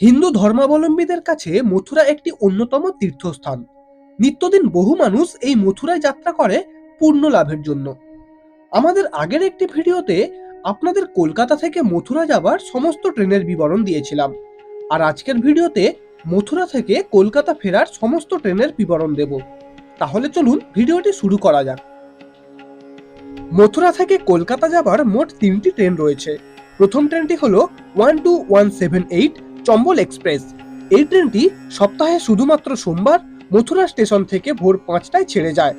হিন্দু ধর্মাবলম্বীদের কাছে মথুরা একটি অন্যতম তীর্থস্থান। নিত্যদিন বহু মানুষ এই মথুরায় যাত্রা করে পূর্ণ লাভের জন্য। আমাদের আগের একটি ভিডিওতে আপনাদের কলকাতা থেকে মথুরা যাবার সমস্ত ট্রেনের বিবরণ দিয়েছিলাম। আর আজকের ভিডিওতে মথুরা থেকে কলকাতা ফেরার সমস্ত ট্রেনের বিবরণ দেব। তাহলে চলুন ভিডিওটি শুরু করা যাক। মথুরা থেকে কলকাতা যাবার মোট তিনটি ট্রেন রয়েছে। প্রথম ট্রেনটি হলো one two one seven eight Chambal express. এই ট্রেনটি সপ্তাহে শুধুমাত্র সোমবার মথুরা স্টেশন থেকে ভোর পাঁচটায় ছেড়ে যায়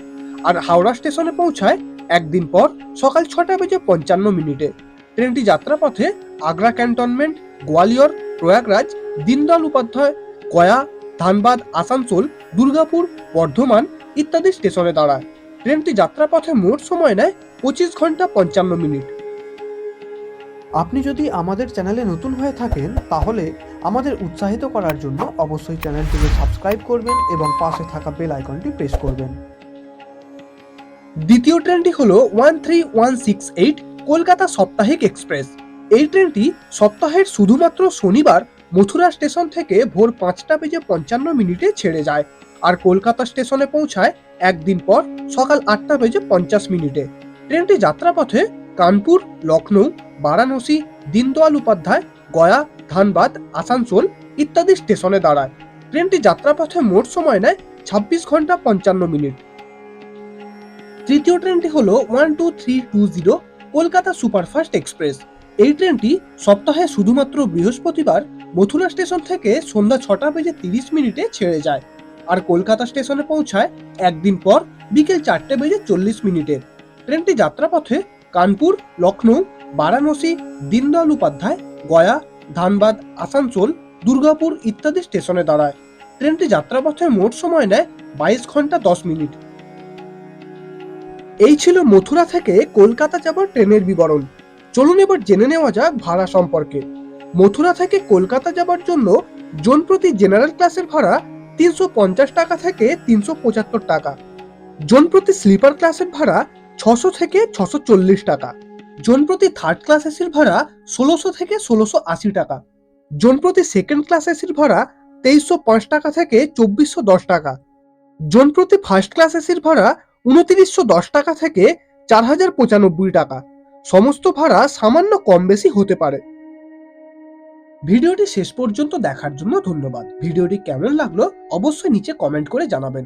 আর হাওড়া স্টেশনে পৌঁছায় একদিন পর সকাল ছটা বেজে পঞ্চান্ন মিনিটে। ট্রেনটি যাত্রাপথে আগ্রা ক্যান্টনমেন্ট, গোয়ালিয়র, প্রয়াগরাজ, দীনদয়াল উপাধ্যায়, গয়া, ধানবাদ, আসানসোল, দুর্গাপুর, বর্ধমান ইত্যাদি স্টেশনে দাঁড়ায়। ট্রেনটি যাত্রাপথে মোট সময় নেয় পঁচিশ ঘণ্টা পঞ্চান্ন মিনিট। আপনি যদি আমাদের চ্যানেলে নতুন হয়ে থাকেন, তাহলে আমাদের উৎসাহিত করার জন্য অবশ্যই চ্যানেলটিকে সাবস্ক্রাইব করবেন এবং পাশে থাকা বেল আইকনটি প্রেস করবেন। দ্বিতীয় ট্রেনটি হলো one three one six eight Kolkata সাপ্তাহিক এক্সপ্রেস। এই ট্রেনটি সপ্তাহের শুধুমাত্র শনিবার মথুরা স্টেশন থেকে ভোর পাঁচটা বেজে পঞ্চান্ন মিনিটে ছেড়ে যায় আর কলকাতা স্টেশনে পৌঁছায় একদিন পর সকাল আটটা বেজে পঞ্চাশ মিনিটে। ট্রেনটি যাত্রাপথে কানপুর লখনৌ বারাণসী, দীনদয়াল উপাধ্যায়, গয়া ধানবাদ, আসানসোল ইত্যাদি স্টেশনে দাঁড়ায়। ট্রেনটি যাত্রাপথে মোট সময় নেয় ছাব্বিশ ঘণ্টা পঞ্চান্ন মিনিট। তৃতীয় ট্রেনটি হল one two three two zero, Kolkata superfast express. এই ট্রেনটি সপ্তাহে শুধুমাত্র বৃহস্পতিবার মথুরা স্টেশন থেকে সন্ধ্যা ছটা বেজে তিরিশ মিনিটে ছেড়ে যায় আর কলকাতা স্টেশনে পৌঁছায় একদিন পর বিকেল চারটে বেজে চল্লিশ মিনিটে। ট্রেনটি যাত্রাপথে কানপুর লখনৌ বারাণসী, দীনদয়াল উপাধ্যায়, গয়া ধানবাদ, আসানসোল, দুর্গাপুর ইত্যাদি স্টেশনে দাঁড়ায়। ট্রেনটি যাত্রাপথে মোট সময় নেয় বাইশ ঘণ্টা দশ মিনিট। এই ছিল মথুরা থেকে কলকাতা যাবার ট্রেনের বিবরণ। চলুন এবার জেনে নেওয়া যাক ভাড়া সম্পর্কে। মথুরা থেকে কলকাতা যাবার জন্য জন প্রতি জেনারেল ক্লাসের ভাড়া তিনশো পঞ্চাশ টাকা থেকে তিনশো পঁচাত্তর টাকা। জন প্রতি স্লিপার ক্লাসের ভাড়া ছশো থেকে ছশো চল্লিশ টাকা। জন প্রতি থার্ড ক্লাস এসির ভাড়া ষোলোশো থেকে ষোলোশো আশি টাকা। জন প্রতি সেকেন্ড ক্লাস এসির ভাড়া তেইশশো পাঁচ টাকা থেকে চব্বিশশো দশ টাকা। জন প্রতি ফার্স্ট ক্লাস এসির ভাড়া উনত্রিশশো দশ টাকা থেকে চার হাজার পঁচানব্বই টাকা। সমস্ত ভাড়া সামান্য কম বেশি হতে পারে। ভিডিওটি শেষ পর্যন্ত দেখার জন্য ধন্যবাদ। ভিডিওটি কেমন লাগল অবশ্যই নিচে কমেন্ট করে জানাবেন।